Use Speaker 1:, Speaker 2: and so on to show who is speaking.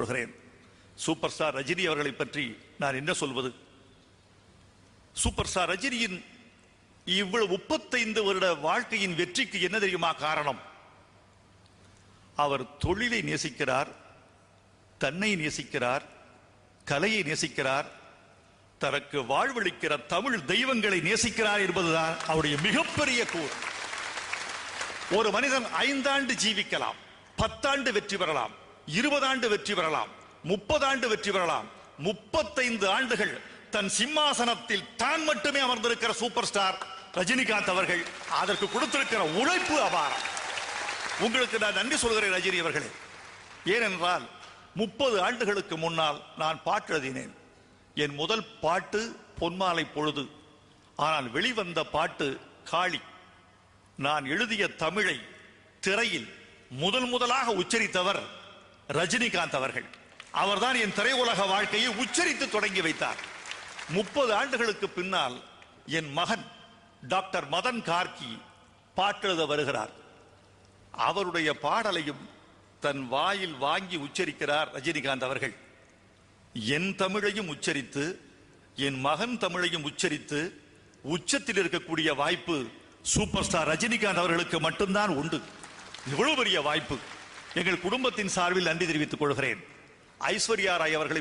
Speaker 1: கொள்கிறேன் super star Rajini அவர்களை பற்றி நான் என்ன சொல்வது? சூப்பர் ஸ்டார் ரஜினியின் இவ்வளவு முப்பத்தைந்து வருட வாழ்க்கையின் வெற்றிக்கு என்ன தெரியுமா காரணம்? அவர் தொழிலை நேசிக்கிறார் தன்னை நேசிக்கிறார் கலையை நேசிக்கிறார் தனக்கு வாழ்வளிக்கிற தமிழ் தெய்வங்களை நேசிக்கிறார் என்பதுதான் அவருடைய மிகப்பெரிய கூறு. ஒரு மனிதன் ஐந்தாண்டு ஜீவிக்கலாம் பத்தாண்டு வெற்றி பெறலாம். இருபதாண்டு வெற்றி பெறலாம். முப்பதாண்டு வெற்றி பெறலாம். முப்பத்தைந்து ஆண்டுகள் தன் சிம்மாசனத்தில் தான் மட்டுமே அமர்ந்திருக்கிற சூப்பர் ஸ்டார் ரஜினிகாந்த் அவர்கள் அதற்கு கொடுத்திருக்கிற உழைப்பு அபாரம். உங்களுக்கு நான் நன்றி சொல்கிறேன் ரஜினி அவர்களே. ஏனென்றால் முப்பது ஆண்டுகளுக்கு முன்னால் நான் பாட்டு எழுதினேன். என் முதல் பாட்டு பொன்மாலை பொழுது. ஆனால் வெளிவந்த பாட்டு காளி. நான் எழுதிய தமிழை திரையில் முதல் முதலாக உச்சரித்தவர் ரஜினிகாந்த் அவர்கள். அவர்தான் என் திரையுலக வாழ்க்கையை உச்சரித்து தொடங்கி வைத்தார். முப்பது ஆண்டுகளுக்கு பின்னால் என் மகன் டாக்டர் மதன் கார்கி பாட்டெழுத வருகிறார். அவருடைய பாடலையும் தன் வாயில் வாங்கி உச்சரிக்கிறார் ரஜினிகாந்த் அவர்கள். என் தமிழையும் உச்சரித்து என் மகன் தமிழையும் உச்சரித்து உச்சத்தில் இருக்கக்கூடிய வாய்ப்பு சூப்பர் ஸ்டார் ரஜினிகாந்த் அவர்களுக்கு மட்டும்தான் உண்டு. இவ்வளவு பெரிய வாய்ப்பு. எங்கள் குடும்பத்தின் சார்பில் நன்றி தெரிவித்துக் கொள்கிறேன். ஐஸ்வர்யா ராய் அவர்களை